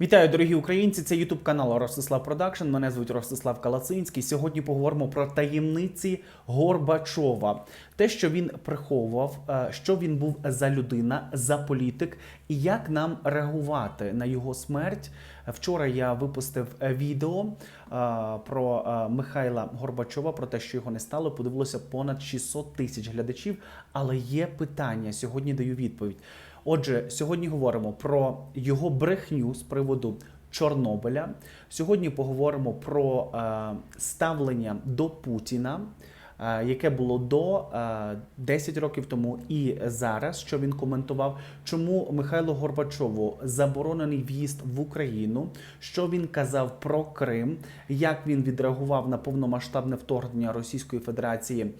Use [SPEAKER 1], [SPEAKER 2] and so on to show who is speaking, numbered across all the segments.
[SPEAKER 1] Вітаю, дорогі українці! Це Ютуб канал Ростислав Продакшн. Мене звуть Ростислав Калацинський. Сьогодні поговоримо про таємниці Горбачова, те, що він приховував, е, що він був за людина, за політик, і як нам реагувати на його смерть. Вчора я випустив е, відео е, про Михайла Горбачова, про те, що його не стало. Подивилося понад 600 тисяч глядачів. Але є питання. Сьогодні даю відповідь. Отже, сьогодні говоримо про його брехню з приводу Чорнобиля. Сьогодні поговоримо про е, ставлення до Путіна, яке було до е, 10 років тому і зараз, що він коментував, чому Михайло Горбачову заборонений в'їзд в Україну, що він казав про Крим, як він відреагував на повномасштабне вторгнення Російської Федерації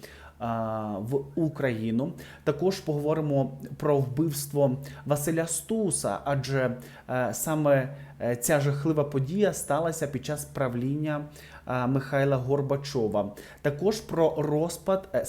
[SPEAKER 1] в Україну. Також поговоримо про вбивство Василя Стуса, адже е, саме е, ця жахлива подія сталася під час правління е, Михайла Горбачова. Також про розпад е,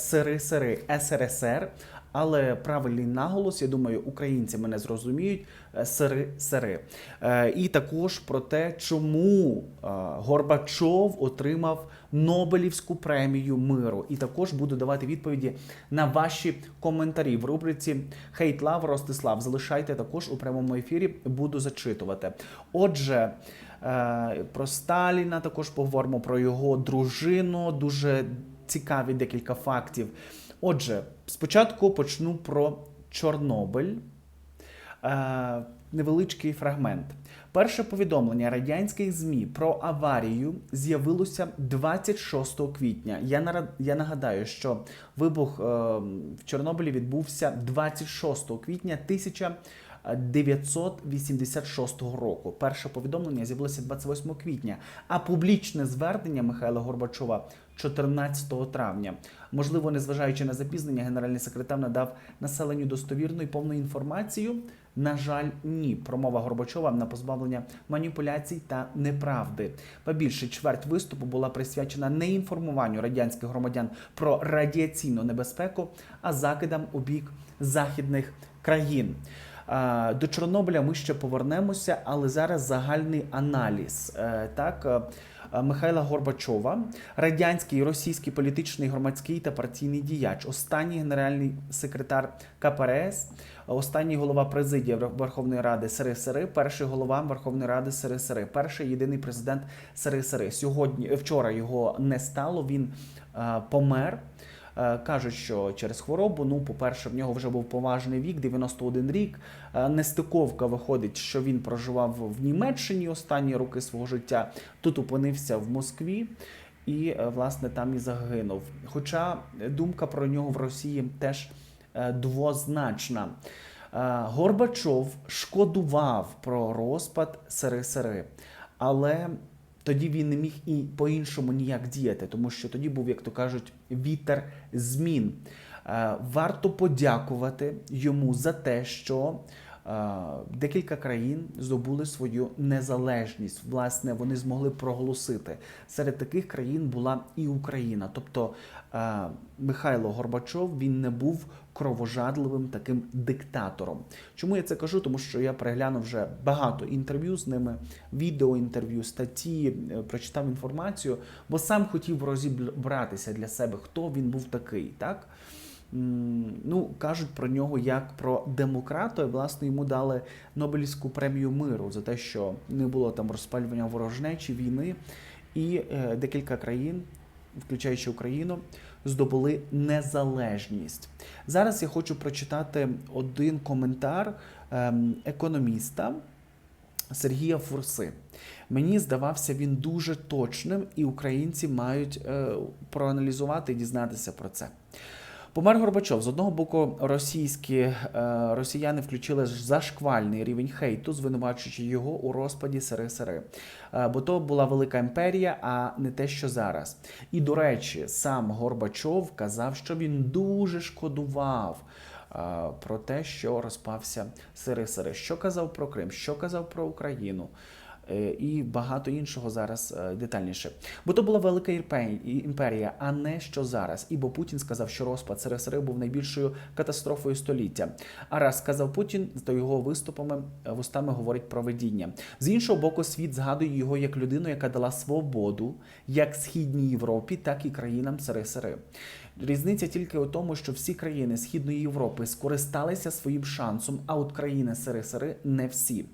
[SPEAKER 1] СРСР. Але правильний наголос, я думаю, українці мене зрозуміють е, сири сири. Е, І також про те, чому е, Горбачов отримав Нобелівську премію миру. І також буду давати відповіді на ваші коментарі в рубриці Хейт Лав Ростислав. Залишайте також у прямому ефірі, буду зачитувати. Отже. Е, Про Сталіна також поговоримо про його дружину. Дуже цікаві декілька фактів. Отже, спочатку почну про Чорнобиль. Е, невеличкий фрагмент. Перше повідомлення радянських ЗМІ про аварію з'явилося 26 квітня. Я я нагадаю, що вибух е, в Чорнобилі відбувся 26 квітня 1986 року. Перше повідомлення з'явилося 28 квітня, а публічне звернення Михайла Горбачова 14 травня. Можливо, незважаючи на запізнення, генеральний секретар надав населенню достовірну і повну інформацію. На жаль, ні. Промова Горбачова на позбавлення маніпуляцій та неправди. Більше чверть виступу була присвячена не інформуванню радянських громадян про радіаційну небезпеку, а закидам у бік західних країн. До Чорнобиля ми ще повернемося, але зараз загальний аналіз. Е, Так, е, е, Михайла Горбачова, радянський, російський політичний, громадський та партійний діяч, останній генеральний секретар КПРС, останній голова президії Верховної Ради СРСР, перший голова Верховної Ради СРСР, перший єдиний президент СРСР. Сьогодні вчора його не стало. Він помер. Е, Кажуть, що через хворобу, ну, по-перше, в нього вже був поважний вік, 91 рік. Е, Нестиковка виходить, що він проживав в Німеччині останні роки свого життя. Тут опинився в Москві і, е, власне, там і загинув. Хоча думка про нього в Росії теж двозначна. Горбачов шкодував про розпад СРСР, але тоді він не міг і по-іншому ніяк діяти, тому що тоді був, як то кажуть, вітер змін. Е, Варто подякувати йому за те, що декілька країн здобули свою незалежність. Власне, вони змогли проголосити. Серед таких країн була і Україна. Тобто е, Михайло Горбачов він не був кровожадливим таким диктатором. Чому я це кажу? Тому що я переглянув вже багато інтерв'ю з ними, відеоінтерв'ю, статті, е, прочитав інформацію, бо сам хотів розібратися для себе, хто він був такий, так? Ну, кажуть про нього як про демократа, і власне йому дали Нобелівську премію миру за те, що не було там розпалювання ворожнечі, війни, і е, декілька країн, включаючи Україну, здобули незалежність. Зараз я хочу прочитати один коментар ем, економіста. Сергія Фурси. Мені здавався він дуже точним, і українці мають е, проаналізувати і дізнатися про це. Помер Горбачов. З одного боку, російські е, росіяни включили зашквальний рівень хейту, звинувачуючи його у розпаді СРСР. Е, бо то була велика імперія, а не те, що зараз. І до речі, сам Горбачов казав, що він дуже шкодував. е, Про те, що розпався СРСР, що казав про Крим, що казав про Україну. Е, і багато іншого зараз е, детальніше. Бо то була велика імперія, а не що зараз. Ібо Путін сказав, що розпад СРСР був найбільшою катастрофою століття. А раз сказав Путін, то його виступами е, вустами говорить про видіння. З іншого боку, світ згадує його як людину, яка дала свободу як східній Європі, так і країнам СРСР. Різниця тільки у тому, що всі країни Східної Європи скористалися своїм шансом, а от країни СРСР не всі.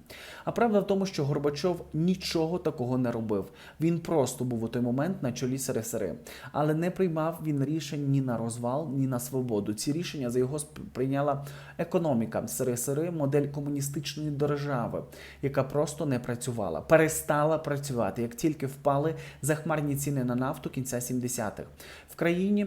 [SPEAKER 1] А правда в тому, що Горбачов нічого такого не робив. Він просто був у той момент на чолі СРСР, але не приймав він рішень ні на розвал, ні на свободу. Ці рішення за його сп- прийняла економіка СРСР, модель комуністичної держави, яка просто не працювала, перестала працювати, як тільки впали захмарні ціни на нафту кінця 70-х. В країні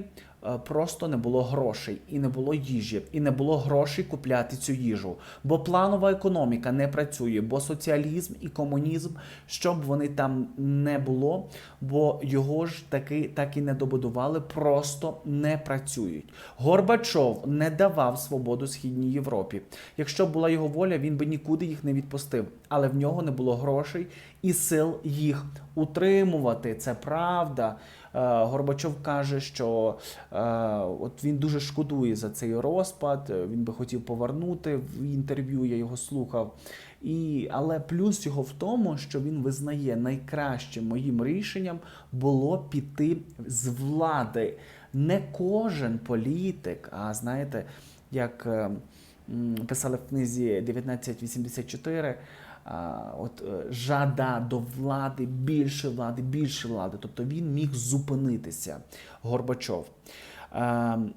[SPEAKER 1] просто не було грошей, і не було їжі, і не було грошей купляти цю їжу. Бо планова економіка не працює, бо соціалізм і комунізм, щоб вони там не було, бо його ж таки так і не добудували, просто не працюють. Горбачов не давав свободу східній Європі. Якщо була його воля, він би нікуди їх не відпустив, але в нього не було грошей і сил їх утримувати. Це правда. Е, Горбачов каже, що е, от він дуже шкодує за цей розпад. е, Він би хотів повернути в інтерв'ю. Я його слухав. І, але плюс його в тому, що він визнає найкращим моїм рішенням було піти з влади. Не кожен політик, а знаєте, як е, писали в книзі 1984. От е, жада до влади, більше влади, більше влади. Тобто він міг зупинитися. Горбачов.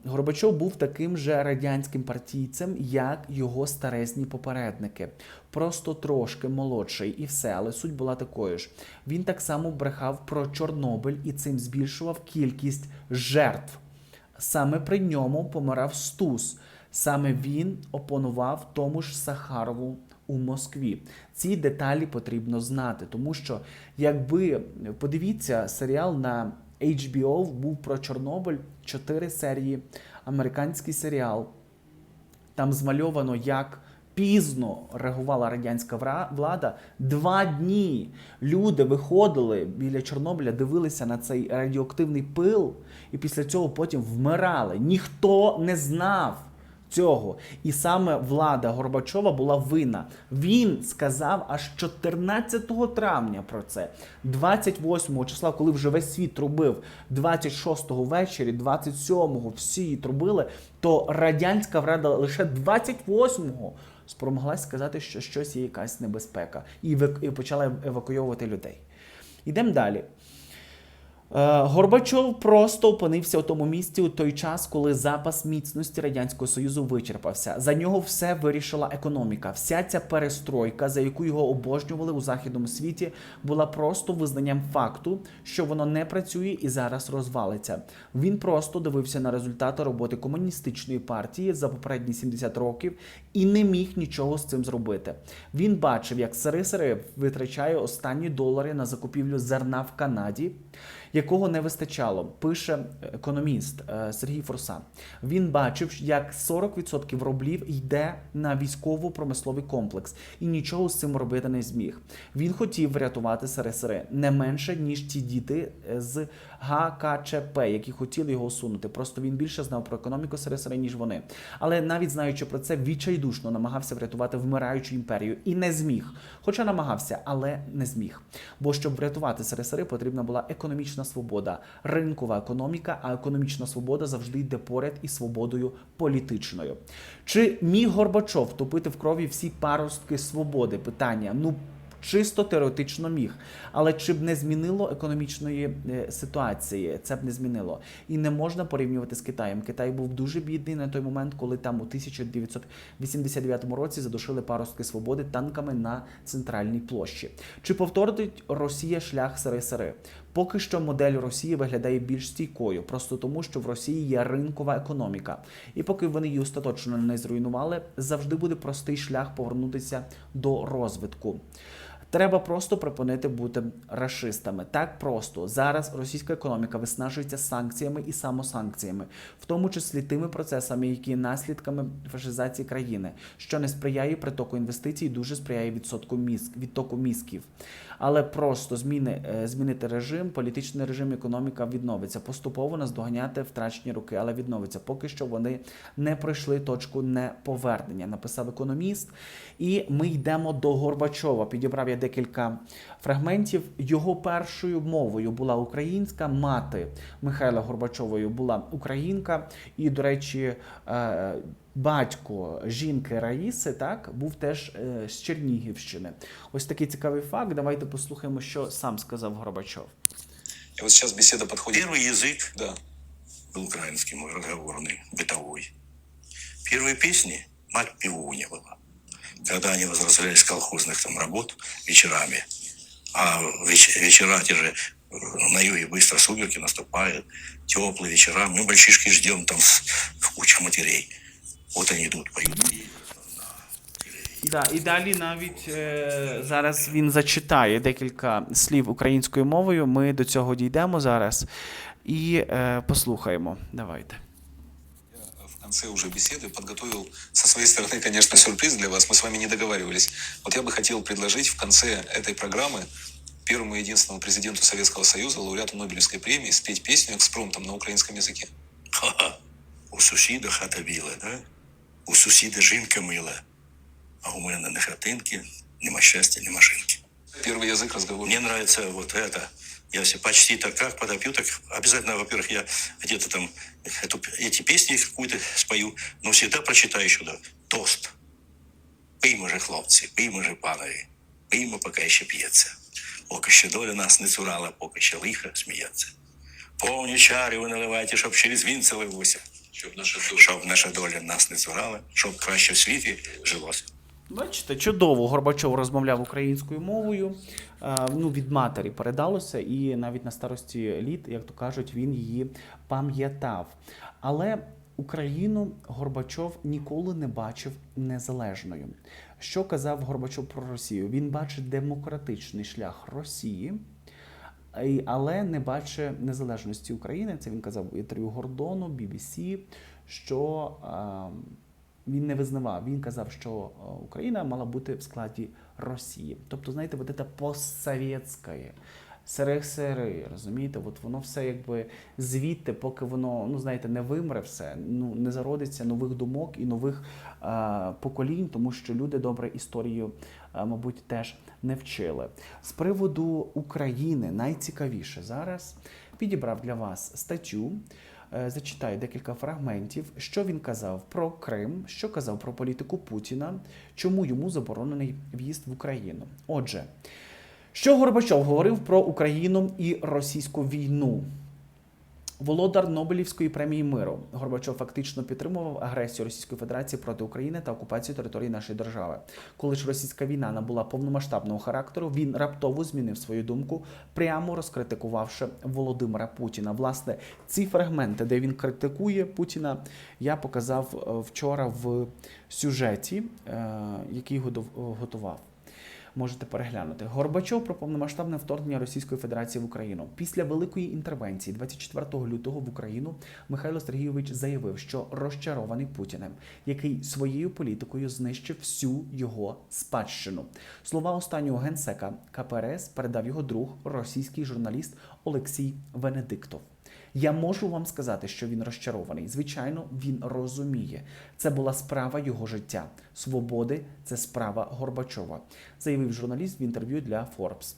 [SPEAKER 1] Горбачов був таким же радянським партійцем, як його старезні попередники, просто трошки молодший, і все, але суть була такою ж. Він так само брехав про Чорнобиль і цим збільшував кількість жертв. Саме при ньому помирав Стус. Саме він опонував тому ж Сахарову у Москві. Ці деталі потрібно знати, тому що якби подивіться серіал на HBO був про Чорнобиль, чотири серії, американський серіал. Там змальовано, як пізно реагувала радянська влада. Два дні люди виходили біля Чорнобиля, дивилися на цей радіоактивний пил, і після цього потім вмирали. Ніхто не знав. Цього і саме влада Горбачова була винна. Він сказав аж 14 травня про це, 28 числа, коли вже весь світ трубив, 26-го ввечері, 27-го всі трубили, то радянська влада лише 28-го спромоглась сказати, що щось є якась небезпека, і почала евакуйовувати людей. Йдемо далі. Е, Горбачов просто опинився у тому місці у той час, коли запас міцності радянського союзу вичерпався. За нього все вирішила економіка. Вся ця перестройка, за яку його обожнювали у західному світі, була просто визнанням факту, що воно не працює і зараз розвалиться. Він просто дивився на результати роботи комуністичної партії за попередні 70 років і не міг нічого з цим зробити. Він бачив, як СРСР витрачає останні долари на закупівлю зерна в Канаді якого не вистачало, пише економіст е, Сергій Форса. Він бачив, як 40% рублів йде на військово-промисловий комплекс і нічого з цим робити не зміг. Він хотів врятувати СРСР не менше ніж ті діти е, з ГКЧП, які хотіли його усунути. Просто він більше знав про економіку СРСР, ніж вони. Але навіть знаючи про це, відчайдушно намагався врятувати вмираючу імперію і не зміг. Хоча намагався, але не зміг. Бо щоб врятувати СРСР, потрібна була економічна свобода, ринкова економіка, а економічна свобода завжди йде поряд із свободою політичною. Чи міг Горбачов втопити в крові всі паростки свободи? Питання. Ну. Чисто теоретично міг, але чи б не змінило економічної е, ситуації? Це б не змінило. І не можна порівнювати з Китаєм. Китай був дуже бідний на той момент, коли там у 1989 році задушили паростки свободи танками на центральній площі. Чи повторить Росія шлях СРСР? Поки що модель Росії виглядає більш стійкою, просто тому, що в Росії є ринкова економіка. І поки вони її остаточно не зруйнували, завжди буде простий шлях повернутися до розвитку. Треба просто припинити бути расистами. Так просто зараз російська економіка виснажується санкціями і самосанкціями, в тому числі тими процесами, які є наслідками фашизації країни, що не сприяє притоку інвестицій, дуже сприяє відсотку мізк, відтоку мізків. Але просто зміни, е, змінити режим, політичний режим, економіка відновиться. Поступово наздоганяти втрачені роки, але відновиться. Поки що вони не пройшли точку неповернення, написав економіст. І ми йдемо до Горбачова. Підібрав я декілька фрагментів. Його першою мовою була українська, мати Михайла Горбачовою була українка. І, до речі, е, батько жінки Раїси так був теж е, з Чернігівщини. Ось такий цікавий факт. Давайте послухаємо, що сам сказав Горбачов.
[SPEAKER 2] И вот сейчас беседа подходит.
[SPEAKER 3] Первый язык
[SPEAKER 2] Да.
[SPEAKER 3] был украинский мой разговорный, бытовой. Первые песни мать пиву не было. Когда они возвращались с колхозных там работ вечерами, а веч- вечера те же э, на юге быстро сумерки наступают, теплые вечера, мы мальчишки ждем там с, в куче матерей. Вот они идут, поют.
[SPEAKER 1] Да, і далі навіть е, зараз він зачитає декілька слів українською мовою. Ми до цього дійдемо зараз і е, послухаємо. Давайте.
[SPEAKER 2] В конце уже беседы подготовил со своей стороны, конечно, сюрприз для вас. Мы с вами не договаривались. Вот я бы хотел предложить в конце этой программы первому и единственному президенту Советского Союза, лауреату Нобелевской премии, спеть песню экспромтом на украинском языке.
[SPEAKER 3] Ха-ха. У сусіда хата біла, да? У сусіда жінка мила. А у мене не хатинки, нема щастя, нема жінки.
[SPEAKER 2] Первый язык разговора.
[SPEAKER 3] Мне нравится вот это. Я все почти так как подопью, так обязательно, во-первых, я где-то там эту, эти песни какую-то спою, но всегда прочитаю сюда тост. Пиймо же, хлопці, пиймо же, панові, пиймо, поки ще п'ється. Поки ще доля нас не цурала, поки ще лихо сміється. Повні чари ви наливайте, щоб через він це ливося.
[SPEAKER 2] Щоб наша
[SPEAKER 3] Щоб наша доля нас не цурала, щоб краще в світі жилося.
[SPEAKER 1] Бачите, чудово Горбачов розмовляв українською мовою. е, Ну, від матері передалося, і навіть на старості літ, як то кажуть, він її пам'ятав. Але Україну Горбачов ніколи не бачив незалежною. Що казав Горбачов про Росію? Він бачить демократичний шлях Росії. Але не бачить незалежності України. Це він казав в інтерв'ю Гордону, BBC, що він не визнавав. Він казав, що Україна мала бути в складі Росії. Тобто, знаєте, вот це постсовєтське, сири-сири, розумієте, от воно все якби звідти, поки воно, ну знаєте, не вимре все, ну не зародиться нових думок і нових е, поколінь, тому що люди добре історію, е, мабуть, теж не вчили. З приводу України найцікавіше зараз підібрав для вас статтю. Е, Зачитаю декілька фрагментів, що він казав про Крим, що казав про політику Путіна, чому йому заборонений в'їзд в Україну. Отже, що Горбачов говорив про Україну і російську війну? Володар Нобелівської премії миру Горбачов фактично підтримував агресію Російської Федерації проти України та окупацію території нашої держави. Коли ж російська війна набула повномасштабного характеру, він раптово змінив свою думку, прямо розкритикувавши Володимира Путіна. Власне, ці фрагменти, де він критикує Путіна, я показав е, вчора в сюжеті, е, який готував. Можете переглянути. Горбачов про повномасштабне вторгнення Російської Федерації в Україну. Після великої інтервенції 24 лютого в Україну Михайло Сергійович заявив, що розчарований Путіним, який своєю політикою знищив всю його спадщину. Слова останнього генсека КПРС передав його друг, російський журналіст Олексій Венедиктов. Я можу вам сказати, що він розчарований. Звичайно, він розуміє. Це була справа його життя. Свободи це справа Горбачова, заявив журналіст в інтерв'ю для Forbes.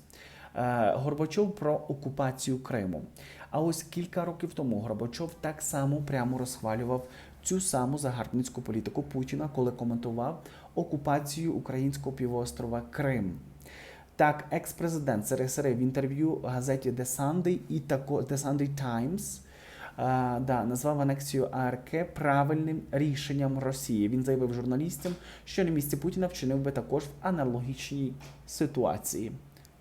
[SPEAKER 1] Е, Горбачов про окупацію Криму. А ось кілька років тому Горбачов так само прямо розхвалював цю саму загарбницьку політику Путіна, коли коментував окупацію українського півострова Крим. Так, екс-президент СРСР в інтерв'ю газеті The Sunday і тако The Sunday Times а, да, назвав анексію АРК правильним рішенням Росії. Він заявив журналістам, що на місці Путіна вчинив би також в аналогічній ситуації.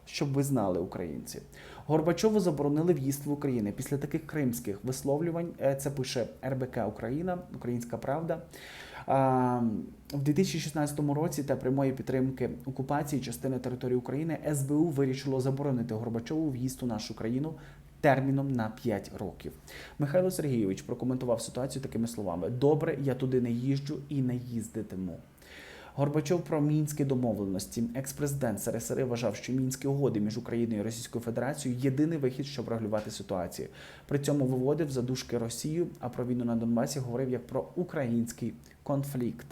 [SPEAKER 1] Щоб ви знали, українці. Горбачову заборонили в'їзд в Україну. Після таких кримських висловлювань е, це пише РБК Україна, Українська Правда. А, в 2016 році та прямої підтримки окупації частини території України СБУ вирішило заборонити Горбачову в'їзд у нашу країну терміном на 5 років. Михайло Сергійович прокоментував ситуацію такими словами: Добре, я туди не їжджу і не їздитиму. Горбачов про мінські домовленості. Екс-президент СРСР вважав, що мінські угоди між Україною і Російською Федерацією єдиний вихід, щоб регулювати ситуацію. При цьому виводив задушки Росію, а про війну на Донбасі говорив як про український конфлікт.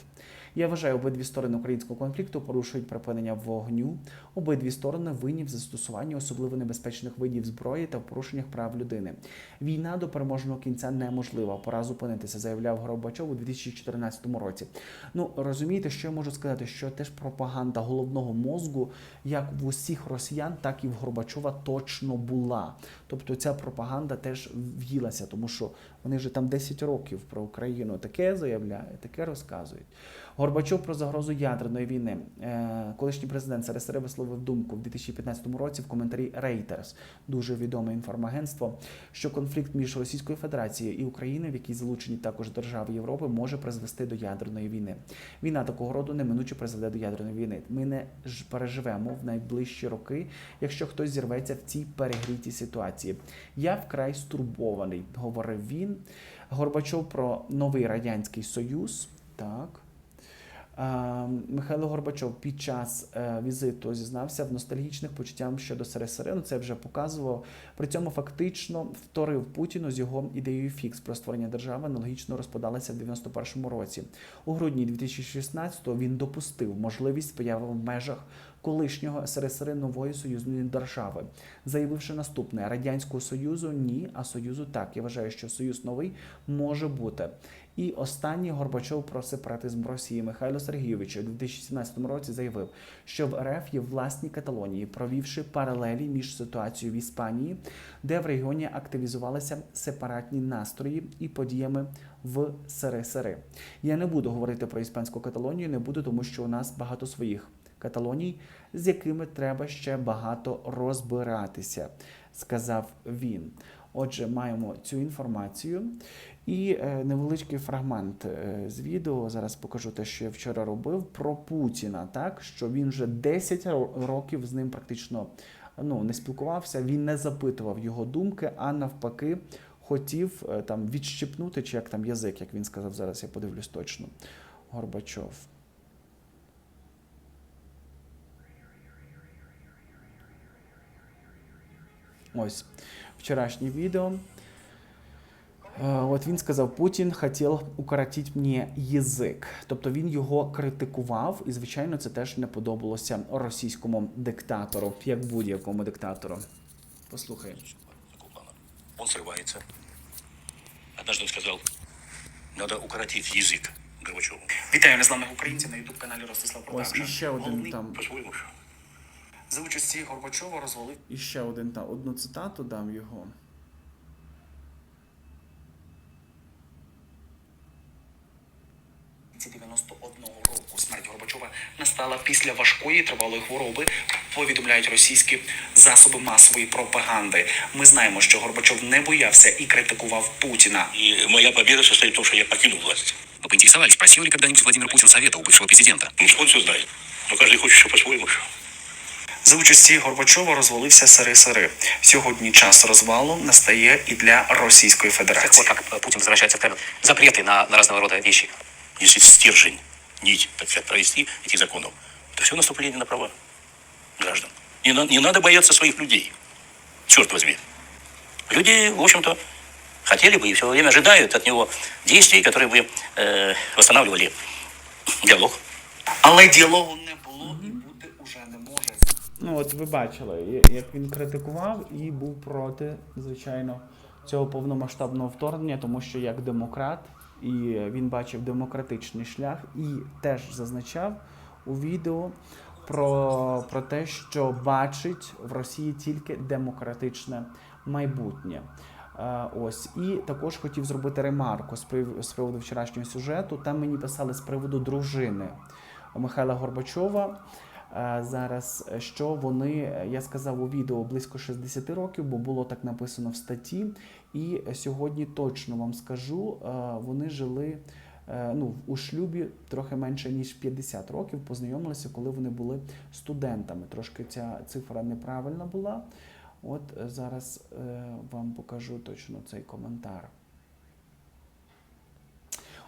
[SPEAKER 1] Я вважаю, обидві сторони українського конфлікту порушують припинення вогню. Обидві сторони винні в застосуванні особливо небезпечних видів зброї та в порушеннях прав людини. Війна до переможного кінця неможлива. Пора зупинитися, заявляв Горбачов у 2014 році. Ну розумієте, що я можу сказати, що теж пропаганда головного мозку, як в усіх росіян, так і в Горбачова точно була. Тобто ця пропаганда теж в'їлася, тому що вони вже там 10 років про Україну таке заявляють, таке розказують. Горбачов про загрозу ядерної війни. Е, Колишній президент СРСР висловив думку в 2015 році в коментарі Reuters, дуже відоме інформагентство, що конфлікт між Російською Федерацією і Україною, в якій залучені також держави Європи, може призвести до ядерної війни. Війна такого роду неминуче призведе до ядерної війни. Ми не переживемо в найближчі роки, якщо хтось зірветься в цій перегрітій ситуації. Я вкрай стурбований, говорив він. Горбачов про новий радянський союз. Так. Михайло Горбачов під час е, візиту зізнався в ностальгічних почуттях щодо СРСР. Ну, це вже показував. При цьому фактично вторив Путіну з його ідеєю фікс про створення держави аналогічно розпадалася в 91-му році. У грудні 2016-го він допустив можливість появи в межах колишнього СРСР нової союзної держави, заявивши наступне: радянського союзу ні, а союзу так. Я вважаю, що союз новий може бути. І останній Горбачов про сепаратизм Росії Михайло Сергійович у 2017 році заявив, що в РФ є власні Каталонії, провівши паралелі між ситуацією в Іспанії, де в регіоні активізувалися сепаратні настрої і подіями в СРСР. Я не буду говорити про іспанську Каталонію, не буду, тому що у нас багато своїх Каталоній, з якими треба ще багато розбиратися, сказав він. Отже, маємо цю інформацію. І е, невеличкий фрагмент е, з відео. Зараз покажу те, що я вчора робив про Путіна. Так що він вже 10 ро- років з ним практично ну, не спілкувався. Він не запитував його думки, а навпаки, хотів е, там відщипнути, чи як там язик, як він сказав зараз. Я подивлюсь точно. Горбачов. Ось вчорашнє відео. Е, От він сказав, Путін хотів укоротити мені язик. Тобто він його критикував, і звичайно, це теж не подобалося російському диктатору, як будь-якому диктатору. Послухай.
[SPEAKER 3] Такого плана. Он срывается. Однажды он сказал, надо укоротить язык Горбачеву.
[SPEAKER 1] Вітаю незламних українців на ютуб каналі Ростислав Ось
[SPEAKER 3] Продакшн.
[SPEAKER 1] іще один
[SPEAKER 3] Умный,
[SPEAKER 1] там.
[SPEAKER 3] По-своему.
[SPEAKER 1] За участі Горбачова розвалив. І ще один там одну цитату дам його.
[SPEAKER 4] 91 року смерть Горбачова настала після важкої тривалої хвороби. Повідомляють російські засоби масової пропаганди. Ми знаємо, що Горбачов не боявся і критикував Путіна.
[SPEAKER 3] И моя победа состоит в том, что я покинул власть.
[SPEAKER 5] Мы поинтересовались, просил ли когда-нибудь Владимир Путин совета у бывшего президента.
[SPEAKER 3] Ну, он все знает. Но каждый хочет, что по-своему.
[SPEAKER 4] За участі Горбачова розвалився СРСР. Сьогодні час розвалу настає і для Російської
[SPEAKER 5] Так вот,
[SPEAKER 4] Федерації.
[SPEAKER 5] как э, Путин возвращается к Кремлю. Запреты на, на разного рода вещи.
[SPEAKER 3] Если стержень, нить, так сказать, провести этих законов, то все наступление на права граждан. Не, на- не надо бояться своих людей. Черт возьми. Люди, в общем-то, хотели бы и все время ожидают от него действий, которые бы э, восстанавливали диалог.
[SPEAKER 4] Але діалогу не було і бути уже не може.
[SPEAKER 1] Ну, от ви бачили, я- як він критикував і був проти, звичайно, цього повномасштабного вторгнення, тому що як демократ, і він бачив демократичний шлях, і теж зазначав у відео про, про те, що бачить в Росії тільки демократичне майбутнє. Е, Ось і також хотів зробити ремарку з приводу вчорашнього сюжету. Там мені писали з приводу дружини Михайла Горбачова. Е, Зараз е, що вони, е, я сказав у відео близько 60 років, бо було так написано в статті. І сьогодні точно вам скажу, вони жили ну, у шлюбі трохи менше ніж 50 років. Познайомилися, коли вони були студентами. Трошки ця цифра неправильна була. От зараз вам покажу точно цей коментар.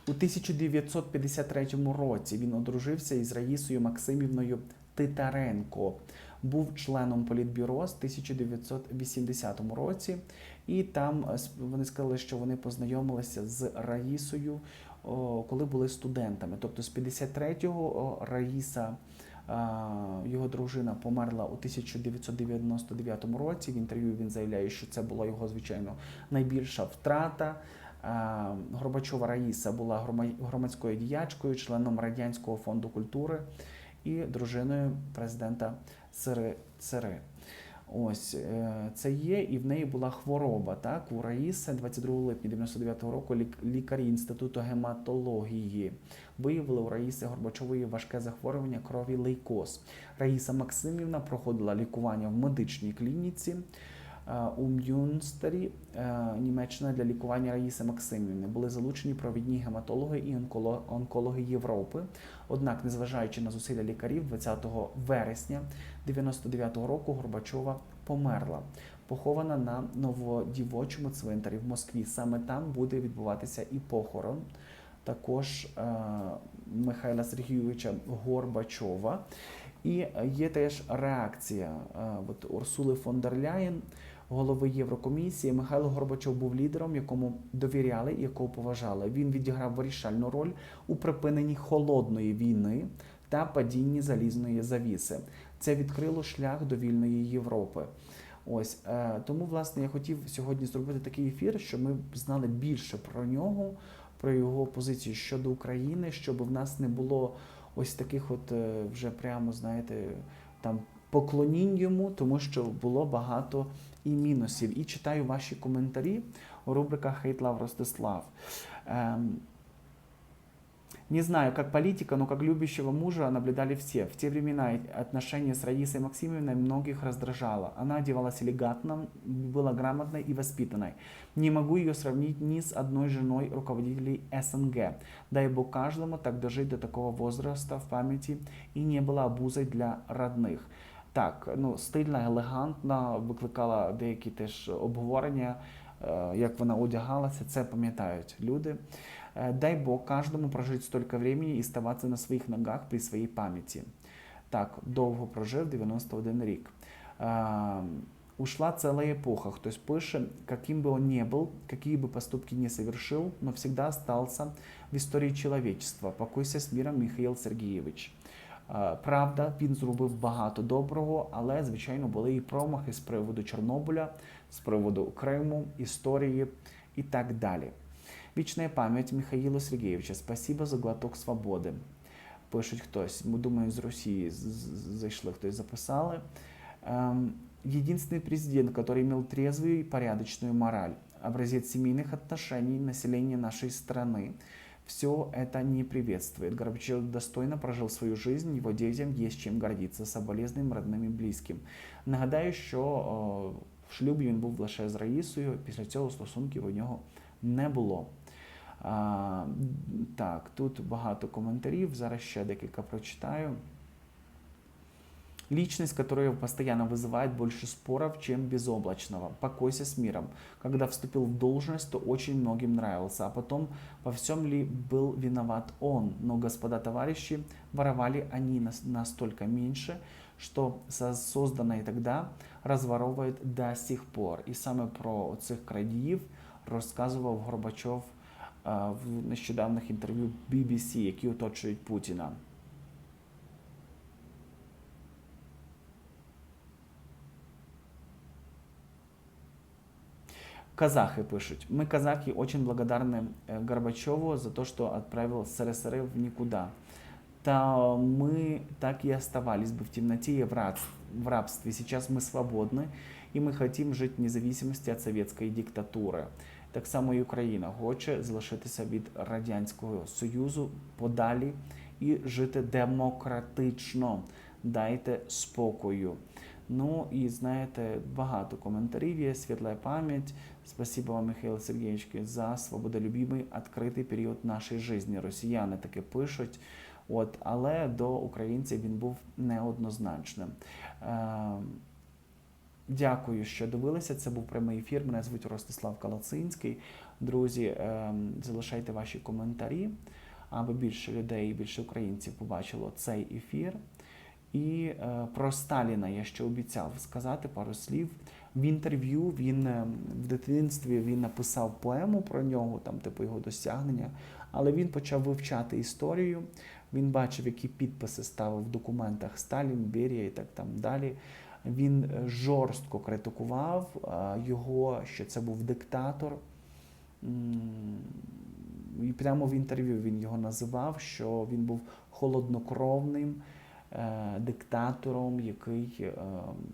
[SPEAKER 1] У 1953 році він одружився із Раїсою Максимівною Титаренко. Був членом політбюро з 1980 році, і там е, вони сказали, що вони познайомилися з Раїсою, коли були студентами. Тобто з 53-го Раїса, його дружина, померла у 1999 році. В інтерв'ю він заявляє, що це була його, звичайно, найбільша втрата. Горбачова Раїса була громадською діячкою, членом Радянського фонду культури і дружиною президента Цири. Цири. Ось е, це є, і в неї була хвороба. Так, у Раїси 22 липня 99-го року лікарі інституту гематології виявили у Раїси Горбачової важке захворювання крові лейкоз. Раїса Максимівна проходила лікування в медичній клініці у Мюнстері, е, Німеччина для лікування Раїси Максимівни. Були залучені провідні гематологи і онкологи Європи. Однак, незважаючи на зусилля лікарів, 20 вересня 99-го року Горбачова померла, похована на новодівочому цвинтарі в Москві. Саме там буде відбуватися і похорон. Також е, Михайла Сергійовича Горбачова. І е, є теж реакція е, от Урсули фон дер Ляєн, голови Єврокомісії. Михайло Горбачов був лідером, якому довіряли і якого поважали. Він відіграв вирішальну роль у припиненні холодної війни та падінні залізної завіси. Це відкрило шлях до вільної Європи. Ось е, тому, власне, я хотів сьогодні зробити такий ефір, щоб ми знали більше про нього, про його позицію щодо України, щоб в нас не було ось таких, от е, вже прямо, знаєте, там поклонінь йому, тому що було багато і мінусів. І читаю ваші коментарі у рубриках Хейт Лав Ростислав. Ем, не знаю, как политика, но как любящего мужа наблюдали все. В те времена и отношения с Раисой Максимовной многих раздражало. Она одевалась элегантно, была грамотной и воспитанной. Не могу ее сравнить ни с одной женой руководителей СНГ. Дай Бог каждому так дожить до такого возраста в памяти и не была обузой для родных. Так, ну стильна, елегантна, викликала деякі теж обговорення, е, як вона одягалася, це пам'ятають люди. Е, Дай Бог каждому прожить столько времени і ставатися на своїх ногах при своїй пам'яті. Так, довго прожив 91 рік. Е, Ушла целая эпоха. Хтось пише, каким бы он ни был, какие бы поступки не совершил, но всегда остался в истории человечества. Покойся з миром, Михаил Сергійович. Е, Правда, він зробив багато доброго, але, звичайно, були і промахи з приводу Чорнобиля, з приводу Криму, історії і так далі. Вічна пам'ять Михаїлу Сергійовича. Спасибо за глоток свободи. Пишуть хтось. Ми думаю, з Росії з- з- зайшли, хтось записали. Эм, Единственный президент, который имел трезвую и порядочную мораль, образец семейных отношений населения нашей страны. Все это не приветствует. Горбачев достойно прожил свою жизнь, его детям есть чим гордитися, соболезнуємо родним і близьким. Нагадаю, що о, в шлюбі він був лише з Раїсою, після цього стосунків у нього не було. А, так, тут багато коментарів, зараз ще декілька прочитаю. Личность, которая постоянно вызывает больше споров, чем безоблачного. Покойся с миром. Когда вступил в должность, то очень многим нравился, а потом во всем ли был виноват он. Но, господа товарищи, воровали они нас- настолько меньше, что со- созданное тогда разворовывает до сих пор. І саме про цих крадіїв розказував Горбачов а, в нещодавних інтерв'ю BBC, які оточують Путіна. Казахи пишут. Мы, казахи, очень благодарны э, Горбачеву за то, что отправил СРСР в никуда. Та мы так и оставались бы в темноте и в раб- в рабстве. Сейчас мы свободны, и мы хотим жити в незалежності від совєтської диктатури. Так само і Україна хоче залишитися від Радянського Союзу подалі і жити демократично. Дайте спокою. Ну і знаєте, багато коментарів є, світла пам'ять, Спасибо вам, Михайло Сергеевич, за свободолюбимий відкритий період нашої житті. Росіяни таке пишуть. От, але до українців він був неоднозначним. Е, Дякую, що дивилися. Це був прямий ефір. Мене звуть Ростислав Калацинський. Друзі, е, залишайте ваші коментарі, аби більше людей, більше українців побачило цей ефір. І е, про Сталіна я ще обіцяв сказати пару слів. В інтерв'ю він е, в дитинстві він написав поему про нього, там, типу його досягнення, але він почав вивчати історію. Він бачив, які підписи ставив в документах Сталін, Берія і так там далі. Він е, жорстко критикував його, що це був диктатор. І прямо в інтерв'ю він його називав, що він був холоднокровним диктатором, який е,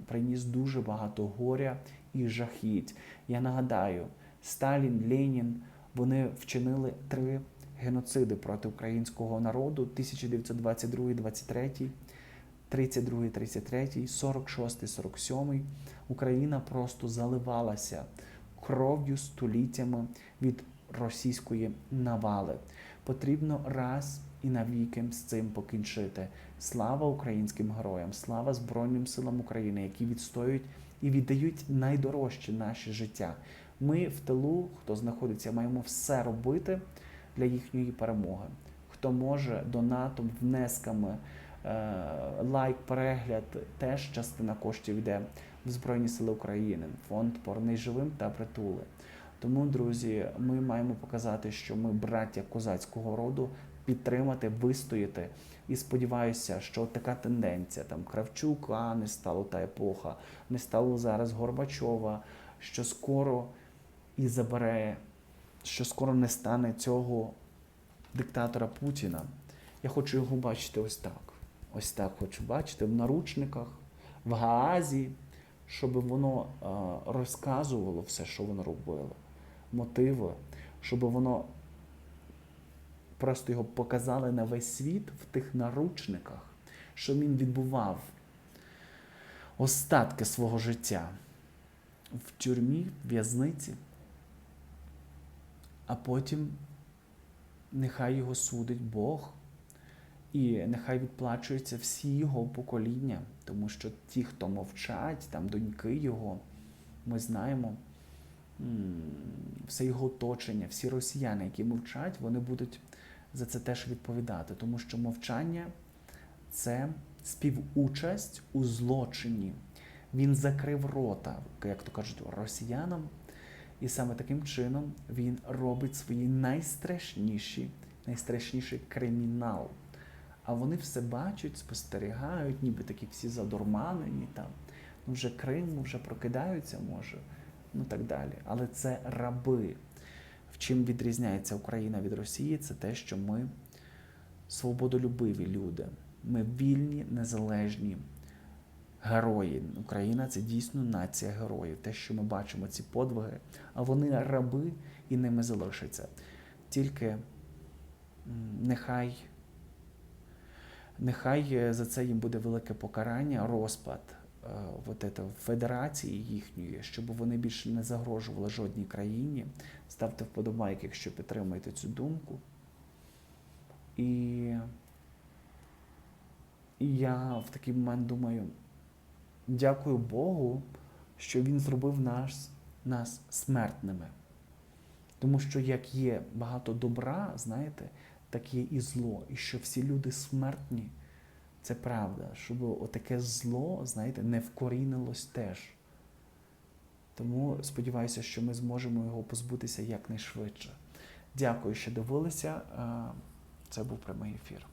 [SPEAKER 1] приніс дуже багато горя і жахіть. Я нагадаю, Сталін, Ленін вони вчинили три геноциди проти українського народу 1922-23, 32-33, 46-47. Україна просто заливалася кров'ю століттями від російської навали. Потрібно раз і навіки з цим покінчити. Слава українським героям, слава Збройним силам України, які відстоюють і віддають найдорожче наше життя. Ми в тилу, хто знаходиться, маємо все робити для їхньої перемоги. Хто може донатом, внесками, е, лайк, перегляд, теж частина коштів йде в Збройні Сили України, фонд «Повернись живим та притули. Тому, друзі, ми маємо показати, що ми браття козацького роду, підтримати, вистояти. І сподіваюся, що така тенденція там Кравчука не стало та епоха, не стало зараз Горбачова, що скоро і забере, що скоро не стане цього диктатора Путіна. Я хочу його бачити ось так. Ось так хочу бачити в наручниках, в Гаазі, щоб воно е, розказувало все, що воно робило, мотиви, щоб воно просто його показали на весь світ в тих наручниках, що він відбував остатки свого життя в тюрмі, в в'язниці, а потім нехай його судить Бог. І нехай відплачуються всі його покоління, тому що ті, хто мовчать, там доньки його, ми знаємо, все його оточення, всі росіяни, які мовчать, вони будуть за це теж відповідати, тому що мовчання це співучасть у злочині. Він закрив рота, як то кажуть, росіянам, і саме таким чином він робить свої найстрашніші, найстрашніший кримінал. А вони все бачать, спостерігають, ніби такі всі задурманені там. Ну, вже Крим, вже прокидаються, може, ну так далі. Але це раби. В чим відрізняється Україна від Росії, це те, що ми свободолюбиві люди. Ми вільні, незалежні герої. Україна це дійсно нація героїв. Те, що ми бачимо, ці подвиги, а вони раби і ними залишаться. Тільки нехай. Нехай е, за це їм буде велике покарання, розпад вот это, федерації їхньої, щоб вони більше не загрожували жодній країні. Ставте вподобайки, якщо підтримуєте цю думку. І, і я в такий момент думаю, дякую Богу, що Він зробив нас, нас смертними. Тому що як є багато добра, знаєте, так є і зло. І що всі люди смертні, це правда. Щоб отаке зло, знаєте, не вкорінилось теж. Тому сподіваюся, що ми зможемо його позбутися якнайшвидше. Дякую, що дивилися. Е, Це був прямий ефір.